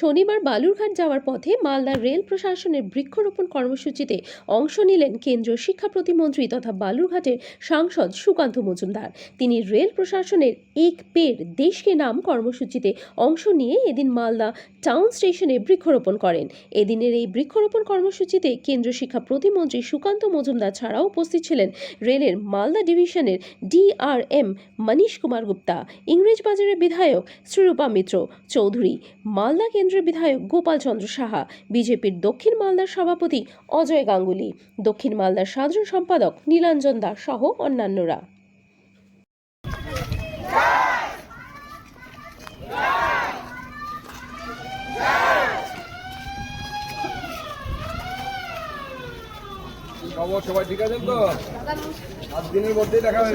শনিবার বালুরঘাট যাওয়ার পথে মালদা রেল প্রশাসনের বৃক্ষরোপণ কর্মসূচিতে অংশ নিলেন কেন্দ্রীয় শিক্ষা প্রতিমন্ত্রী তথা বালুরঘাটের সাংসদ সুকান্ত মজুমদার। তিনি রেল প্রশাসনের এক পের দেশকে নাম কর্মসূচিতে অংশ নিয়ে এদিন মালদা টাউন স্টেশনে বৃক্ষরোপণ করেন। এদিনের এই বৃক্ষরোপণ কর্মসূচিতে কেন্দ্রীয় শিক্ষা প্রতিমন্ত্রী সুকান্ত মজুমদার ছাড়াও উপস্থিত ছিলেন রেলের মালদা ডিভিশনের ডিআরএম মনীশ কুমার গুপ্তা ইংরেজবাজারের বিধায়ক শ্রীরূপা মিত্র চৌধুরী, মালদা কেন্দ্রের বিধায়ক গোপাল চন্দ্র সাহা, বিজেপির দক্ষিণ মালদার সভাপতি অজয় গাঙ্গুলি, দক্ষিণ মালদার সাধারণ সম্পাদক নীলাঞ্জন দাস সহ অন্যান্যরা। দেখা হয়ে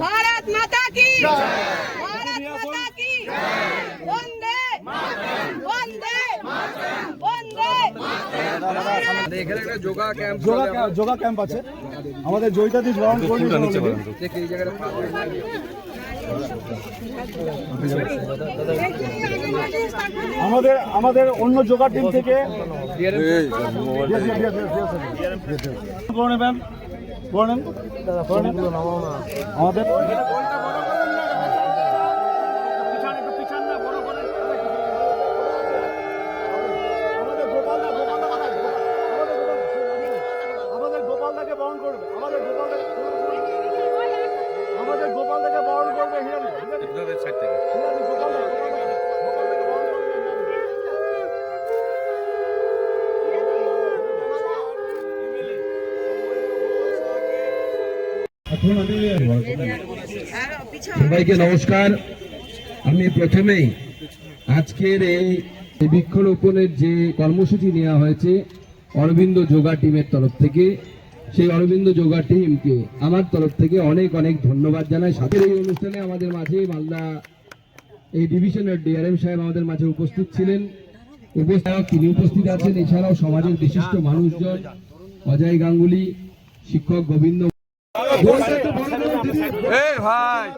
ভারত মাতা কি? যোগা ক্যাম্প আছে। আমাদের জয়িতাদি জয়েন করুন। আমাদের আমাদের অন্য জোগাড টিম থেকে আমাদের সবাইকে নমস্কার। আমি প্রথমেই আজকের এই বৃক্ষরোপণের যে কর্মসূচি নেওয়া হয়েছে অরবিন্দ যোগা টিমের তরফ থেকে, সেই অরবিন্দ যোগা টিমকে আমার তরফ থেকে অনেক অনেক ধন্যবাদ জানাই। সাথে এই অনুষ্ঠানে আমাদের মাঝে মালদা এই ডিভিশনের ডিআরএম সাহেব আমাদের মাঝে উপস্থিত ছিলেন। উপস্থিত তিনি উপস্থিত আছেন, এছাড়াও সমাজের বিশিষ্ট মানুষজন, অজয় গাঙ্গুলি, শিক্ষক গোবিন্দ ভাই।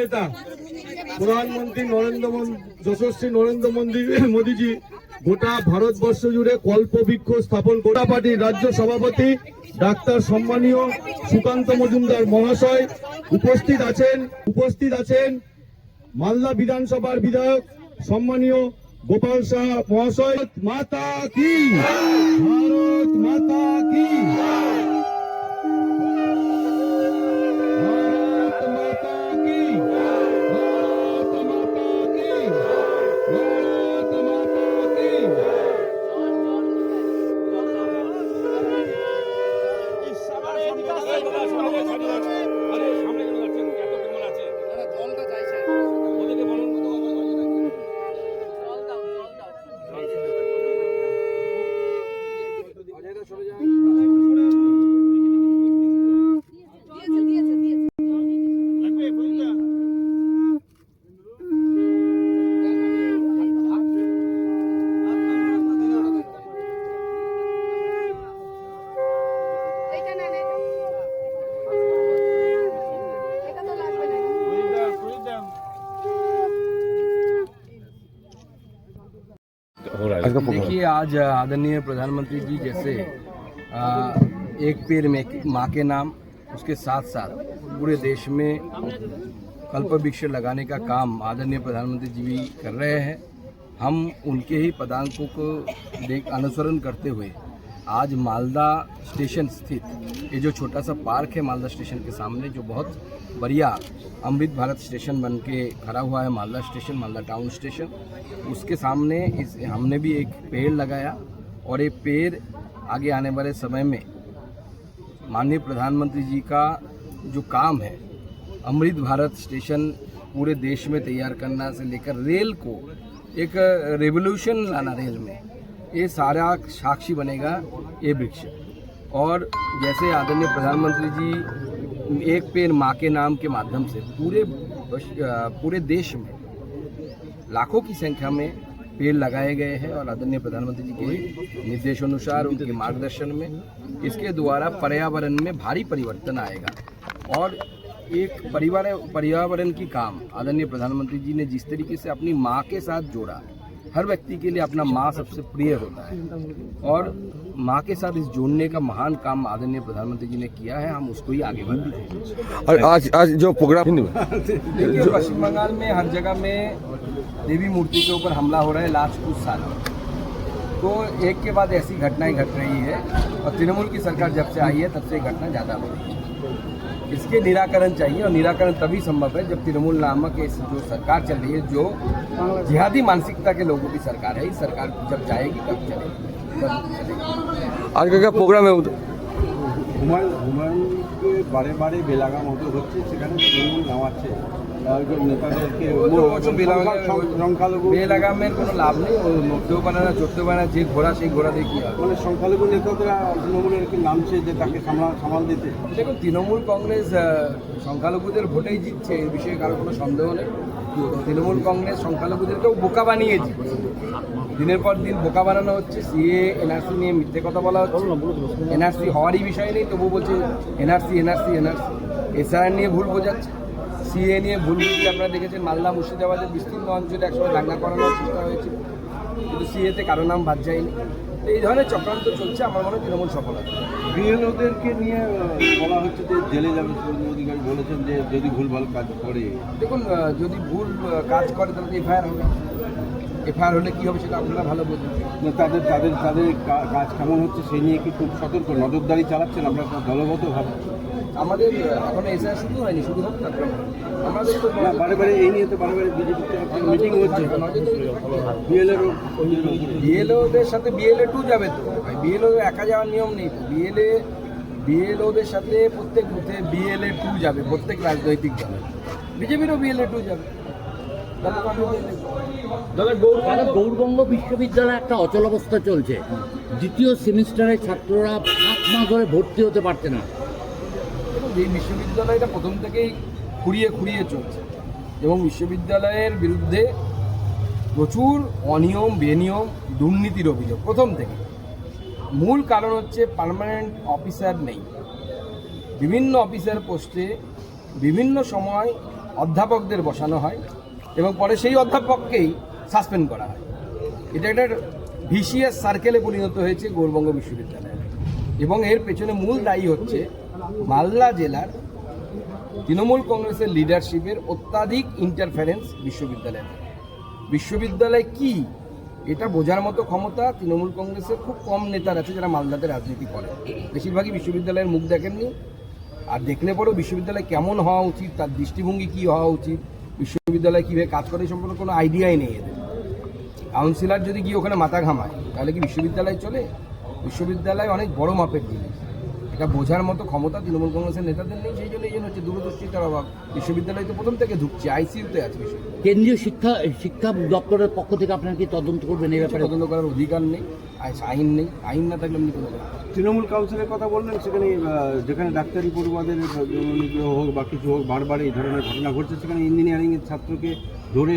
নেতা, প্রধানমন্ত্রী নরেন্দ্র যশস্বী নরেন্দ্র মোদী মোদীজি, গোটা ভারতবর্ষ জুড়ে কল্পবৃক্ষ স্থাপন গোটা পার্টির রাজ্য সভাপতি, ডাক্তার সম্মানীয় সুকান্ত মজুমদার মহাশয় উপস্থিত আছেন উপস্থিত আছেন মালদা বিধানসভার বিধায়ক, সম্মানীয় ગોપાલ શાહ મહોત્સવ માતા કી ભારત માતા કી Thank you. देखिए आज आदरणीय प्रधानमंत्री जी जैसे आ, एक पेड़ में माँ के नाम उसके साथ साथ पूरे देश में कल्प वृक्ष लगाने का काम आदरणीय प्रधानमंत्री जी भी कर रहे हैं। हम उनके ही पदांकों को देख अनुसरण करते हुए आज मालदा स्टेशन स्थित, ये जो छोटा सा पार्क है मालदा स्टेशन के सामने, जो बहुत बढ़िया अमृत भारत स्टेशन बन के खड़ा हुआ है Malda station, Malda town station, उसके सामने इस, हमने भी एक पेड़ लगाया और ये पेड़ आगे आने वाले समय में माननीय प्रधानमंत्री जी का जो काम है, अमृत भारत स्टेशन पूरे देश में तैयार करना से लेकर रेल को एक रेवोल्यूशन लाना रेल में ये सारा साक्षी बनेगा ये वृक्ष। और जैसे आदरणीय प्रधानमंत्री जी एक पेड़ माँ के नाम के माध्यम से पूरे पूरे देश में लाखों की संख्या में पेड़ लगाए गए हैं और आदरणीय प्रधानमंत्री जी के निर्देशानुसार, उनके मार्गदर्शन में इसके द्वारा पर्यावरण में भारी परिवर्तन आएगा। और एक परिवार पर्यावरण की काम आदरणीय प्रधानमंत्री जी ने जिस तरीके से अपनी माँ के साथ जोड़ा हर व्यक्ति के लिए अपना माँ सबसे प्रिय होता है। और माँ के साथ इस जोड़ने का महान काम आदरणीय प्रधानमंत्री जी ने किया है हम उसको ही आगे बढ़ते हैं। और आज आज जो प्रोग्राम देखिए पश्चिम बंगाल में हर जगह में देवी मूर्ति के ऊपर हमला हो रहा है लास्ट कुछ साल में। तो एक के बाद ऐसी घटनाएँ घट रही है और तृणमूल की सरकार जब से आई है तब से घटना ज़्यादा हो रही है। इसके निराकरण चाहिए और निराकरण तभी संभव है जब तृणमूल नामक जो सरकार चल रही है, जो जिहादी मानसिकता के लोगों की सरकार है। इस सरकार जब जाएगी, तब चलेगी। आज का क्या प्रोग्राम है হুমায়ুন হুমায়ুনকে বারে বারে বেলাগাম হতে হচ্ছে সেখানে তৃণমূল নামাচ্ছে। নেতাদেরকে সংখ্যালঘু বেলাগামের কোনো লাভ নেই ও নড়তেও পারে না চড়তেও পারে না যে ঘোড়া সেই ঘোড়া দিয়ে কী মানে সংখ্যালঘু নেতারা তৃণমূলের কি নামছে যে তাকে সামলা সামাল দিতে। দেখুন তৃণমূল কংগ্রেস সংখ্যালঘুদের ভোটেই জিতছে এই বিষয়ে কারও কোনো সন্দেহ নেই। তৃণমূল কংগ্রেস সংখ্যালঘুদেরকেও বোকা বানিয়ে জিতছে। দিনের পর দিন বোকা বানানো হচ্ছে সিএ এনআরসি নিয়ে মিথ্যে কথা বলা হচ্ছে। এনআরসি হওয়ারই বিষয় নেই তবু বলছে এনআরসি এনআরসি এনআরসি এসআর নিয়ে ভুল বোঝাচ্ছে। সিএ নিয়ে ভুল বুঝিয়ে আপনারা দেখেছেন মালদা মুর্শিদাবাদের বিস্তীর্ণ অঞ্চলে একসময় দাঙ্গা করানোর চেষ্টা হয়েছে কিন্তু সিএতে কারও নাম বাদ যায়নি। তো এই ধরনের চক্রান্ত চলছে আমার মনে হয় তৃণমূল সফল বিএলওদেরকে নিয়ে বলা হচ্ছে যে জেলে যাবে শুভেন্দু অধিকারী বলেছেন যে যদি ভুল ভুলভাল কাজ করে। দেখুন যদি ভুল কাজ করে তাহলে এফআইআর হবে। এফআইআর হলে কী হবে সেটা আপনারা ভালো বোঝেন তাদের তাদের তাদের কাজ কেমন হচ্ছে সেই নিয়ে কি খুব সতর্ক নজরদারি চালাচ্ছেন আমরা দলগতভাবে আমাদের এখনও এসআইআর শুরু হয়নি শুরু হোক তারপরে আমাদের তো বারে বারে এই নিয়ে তো বারে বারে থেকে মিটিং হচ্ছে। বিএলএরও বিএলওদের সাথে বিএলএ টু যাবে তো। বিএলও একা যাওয়ার নিয়ম নেই তো। বিএলএ বিএলওদের সাথে প্রত্যেক বুথে বিএলএ টু যাবে প্রত্যেক রাজনৈতিক দলে। বিজেপিরও বিএলএ টু যাবে তাহলে তো আমি BLA দাদা গৌরবঙ্গ বিশ্ববিদ্যালয়ে একটা অচল অবস্থা চলছে? দ্বিতীয় সেমিস্টারের ছাত্ররা সাত মাস ধরে ভর্তি হতে পারছে না। এই বিশ্ববিদ্যালয়টা প্রথম থেকেই খুঁড়িয়ে খুঁড়িয়ে চলছে। এবং বিশ্ববিদ্যালয়ের বিরুদ্ধে প্রচুর অনিয়ম বেনিয়ম দুর্নীতির অভিযোগ প্রথম থেকে মূল কারণ হচ্ছে পার্মানেন্ট অফিসার নেই। বিভিন্ন অফিসার পোস্টে বিভিন্ন সময় অধ্যাপকদের বসানো হয়। এবং পরে সেই অধ্যাপককেই সাসপেন্ড করা হয়। এটা একটা ভিসিএস সার্কেলে পরিণত হয়েছে গৌরবঙ্গ বিশ্ববিদ্যালয়ে। এবং এর পেছনে মূল দায়ী হচ্ছে মালদা জেলার তৃণমূল কংগ্রেসের লিডারশিপের অত্যাধিক ইন্টারফারেন্স বিশ্ববিদ্যালয়ে। বিশ্ববিদ্যালয় কি? এটা বোঝার মতো ক্ষমতা তৃণমূল কংগ্রেসের খুব কম নেতার আছে যারা মালদাতে রাজনীতি করে। বেশিরভাগই বিশ্ববিদ্যালয়ের মুখ দেখেননি। আর দেখলে পরেও বিশ্ববিদ্যালয় কেমন হওয়া উচিত, তার দৃষ্টিভঙ্গি কী হওয়া উচিত বিশ্ববিদ্যালয় কীভাবে কাজ করে সম্পর্কে কোনো আইডিয়াই নেই এদের। কাউন্সিলার যদি গিয়ে ওখানে মাথা ঘামায়, তাহলে কি বিশ্ববিদ্যালয় চলে? বিশ্ববিদ্যালয় অনেক বড় মাপের জিনিস। এটা বোঝার মতো ক্ষমতা তৃণমূল কংগ্রেসের নেতাদের নেই, সেই জন্য দূরদর্শিতার অভাব। বিশ্ববিদ্যালয় তো প্রথম থেকে ঢুকছে আইসিইউতে আছে কেন্দ্রীয় শিক্ষা শিক্ষা দপ্তরের পক্ষ থেকে আপনারা কি তদন্ত করবেন এই ব্যাপারে? তদন্ত করার অধিকার নেই আইন নেই আইন না থাকলে এমনি কোনো তৃণমূল কাউন্সিলের কথা বললেন সেখানে যেখানে ডাক্তারি পড়ুয়াদের নিগ্রহ হোক বা কিছু হোক বারবার এই ধরনের ঘটনা ঘটছে সেখানে ইঞ্জিনিয়ারিং এর ছাত্রকে ধরে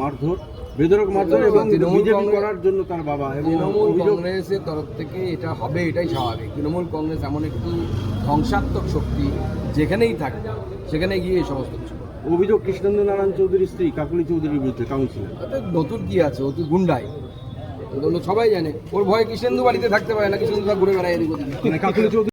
মারধর। বেদরক মারধর এবং বিজেপি করার জন্য তার বাবা এবং তৃণমূল কংগ্রেসের তরফ থেকে এটা হবে এটাই স্বাভাবিক। তৃণমূল কংগ্রেস এমন একটি ধ্বংসাত্মক শক্তি যেখানেই থাকে সেখানে গিয়ে এই সমস্ত কিছু অভিযোগ কৃষ্ণেন্দ্র নারায়ণ চৌধুরীর স্ত্রী কাকুলি চৌধুরীর বিরুদ্ধে কাউন্সিলর। নতুন কি আছে? ও তো গুন্ডাই সবাই জানে ওর ভয়ে কৃষ্ণেন্দু বাড়িতে থাকতে পারে না কৃষ্ণেন্দু ঘুরে বেড়ায় এদিক মানে কাকুলি চৌধুরী